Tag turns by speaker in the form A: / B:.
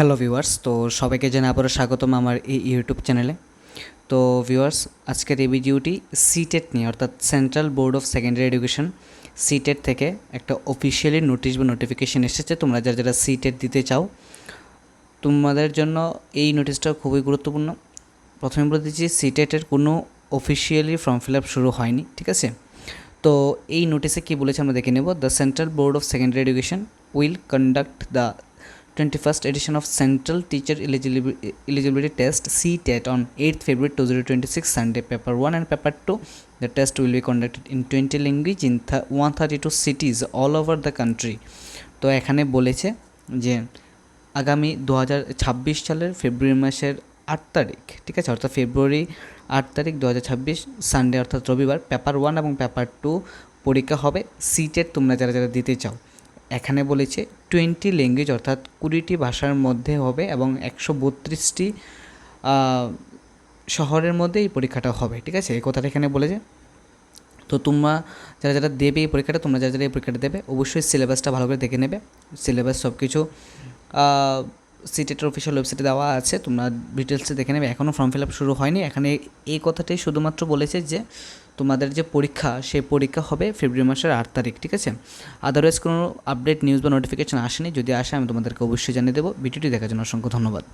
A: Hello viewers, তো সবাইকে জানাই আবারও স্বাগতম আমার এই ইউটিউব চ্যানেলে। তো ভিউয়ার্স, আজকের এই ভিডিওটি সিটেট নিয়ে, অর্থাৎ central board of secondary education CTET থেকে একটা অফিসিয়ালি নোটিশ বা নোটিফিকেশন এসেছে। তোমরা যারা যারা সিটেট দিতে চাও, তোমাদের জন্য এই নোটিশটা খুবই গুরুত্বপূর্ণ। প্রথমে বলে দিচ্ছি সিটেটের কোনো অফিসিয়ালি ফর্ম ফিল আপ শুরু হয়নি, ঠিক আছে? তো এই নোটিশে কী বলেছে আমরা দেখে নেব। The central board of secondary education will conduct the twenty first edition of central teacher eligibility test C TET on eligibility test CTET on 8th February 2026 Sunday, paper 1 and paper 2 the test will be conducted in 20 language in th- 132 cities all over the country. তো এখানে বলেছে যে আগামী দু হাজার ছাব্বিশ সালের ফেব্রুয়ারি মাসের আট তারিখ, ঠিক আছে? অর্থাৎ ফেব্রুয়ারি আট তারিখ দু হাজার ছাব্বিশ সানডে অর্থাৎ রবিবার পেপার ওয়ান এবং পেপার টু পরীক্ষা হবে। সিটেট তোমরা যারা যারা দিতে চাও এখানে বলেছে টোয়েন্টি ল্যাঙ্গুয়েজ অর্থাৎ কুড়িটি ভাষার মধ্যে হবে এবং একশো বত্রিশটি শহরের মধ্যে এই পরীক্ষাটা হবে, ঠিক আছে? এই কথাটা এখানে বলেছে। তো তোমরা যারা যারা দেবে এই পরীক্ষাটা, তোমরা যারা যারা এই পরীক্ষাটা দেবে, অবশ্যই সিলেবাসটা ভালো করে দেখে নেবে। সিলেবাস সব কিছু সিটেটের অফিসিয়াল ওয়েবসাইটে দেওয়া আছে, তোমরা ডিটেলসে দেখে নেবে। এখনও ফর্ম ফিল আপ শুরু হয়নি। এখানে এই কথাটাই শুধুমাত্র বলেছে যে তোমাদের যে পরীক্ষা, সেই পরীক্ষা হবে ফেব্রুয়ারি মাসের আট তারিখ, ঠিক আছে? আদারওয়াইজ কোনো আপডেট নিউজ বা নোটিফিকেশন আসেনি। যদি আসে, আমি তোমাদেরকে অবশ্যই জানিয়ে দেবো। ভিডিওটি দেখার জন্য অসংখ্য ধন্যবাদ।